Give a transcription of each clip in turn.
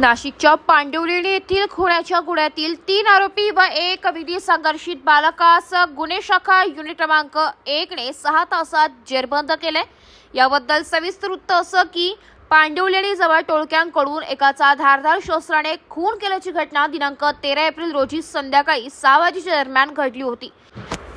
नाशिकच्या पांडवलेणी येथील खुण्याच्या गुन्ह्यातील तीन आरोपी व एक विधी संघर्षित बालकास गुन्हे शाखा युनिट क्रमांक एकने सहा तासात जेरबंद केले याबद्दल सविस्तर वृत्त असं की पांडवलेणीजवळ टोळक्यांकडून एकाचा धारधार शस्त्राने खून केल्याची घटना दिनांक तेरा एप्रिल रोजी संध्याकाळी सहा वाजेच्या दरम्यान घडली होती.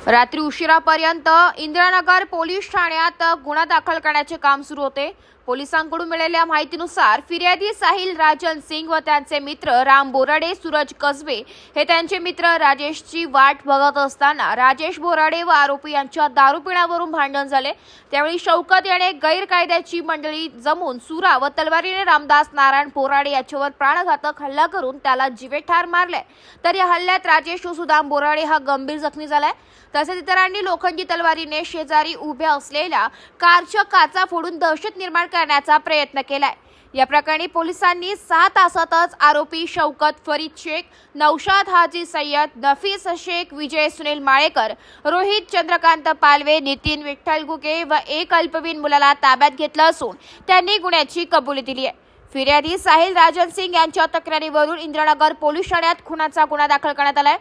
रात्री उशिरापर्यंत इंदिरानगर पोलीस ठाण्यात गुन्हा दाखल करण्याचे काम सुरू होते. पोलिसांकडून मिळालेल्या माहितीनुसार फिर्यादी साहिल राजन सिंग व त्यांचे मित्र राम बोराडे सूरज कसबे हे त्यांचे मित्र राजेशची वाट बघत असताना राजेश बोराडे व आरोपी यांच्या दारू पिण्यावरून भांडण झाले. त्यावेळी शौकत याने गैरकायद्याची मंडळी जमून सुरा व तलवारीने रामदास नारायण बोराडे याच्यावर प्राणघातक हल्ला करून त्याला जिवे ठार मारले. तर या हल्ल्यात राजेश व सुदाम बोराडे हा गंभीर जखमी झालाय. तसेच इतरांनी लोखंडी तलवारीने शेजारी उभ्या असलेल्या कारच्या काचा फोडून दहशत निर्माण करण्याचा प्रयत्न केलाय. या प्रकरणी पोलिसांनी सहा तासातच आरोपी शौकत फरीद शेख नौशाद हाजी सय्यद नफीस शेख विजय सुनील माळेकर रोहित चंद्रकांत पालवे नितीन विठ्ठल गुगे व एक अल्पवीन मुलाला ताब्यात घेतलं असून त्यांनी गुन्ह्याची कबुली दिली आहे. फिर्यादी साहिल राजन सिंग यांच्या तक्रारीवरून इंद्रनगर पोलीस ठाण्यात खुनाचा गुन्हा दाखल करण्यात आलाय.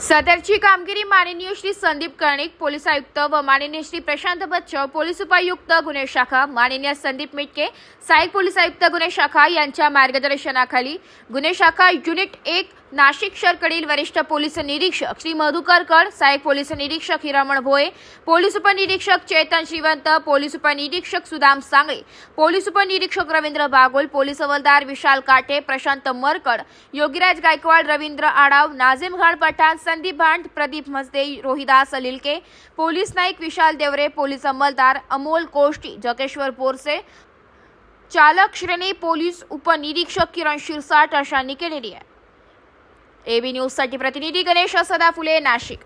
सदरची कामगिरी माननीय श्री संदीप कर्णिक पोलीस आयुक्त व माननीय श्री प्रशांत बच्चव पोलीस उपायुक्त गुन्हे शाखा माननीय संदीप मिटके सहाय्यक पोलीस आयुक्त गुन्हे शाखा यांच्या मार्गदर्शनाखाली गुन्हे शाखा युनिट एक नाशिक शहरकडील वरिष्ठ पोलीस निरीक्षक श्री मधुकर कड सहाय्यक पोलीस निरीक्षक हिरामण भोये पोलीस उपनिरीक्षक चेतन श्रीवंत पोलीस उपनिरीक्षक सुदाम सांगळे पोलीस उपनिरीक्षक रवींद्र बागोल पोलीस हवालदार विशाल काटे प्रशांत मरकड योगीराज गायकवाड रवींद्र आडाव नाझिम खान पठाण संदीप भांड प्रदीप मजदे रोहिदास लिलके पोलीस नाईक विशाल देवरे पोलीस अंमलदार अमोल कोष्टी जकेश्वर बोरसे चालक श्रेणी पोलीस उपनिरीक्षक किरण शिरसाट अशांनी केलेली आहे એબી ન્યૂઝ સાથે પ્રતિનિધિ ગણેશ સદાફુલે નાશિક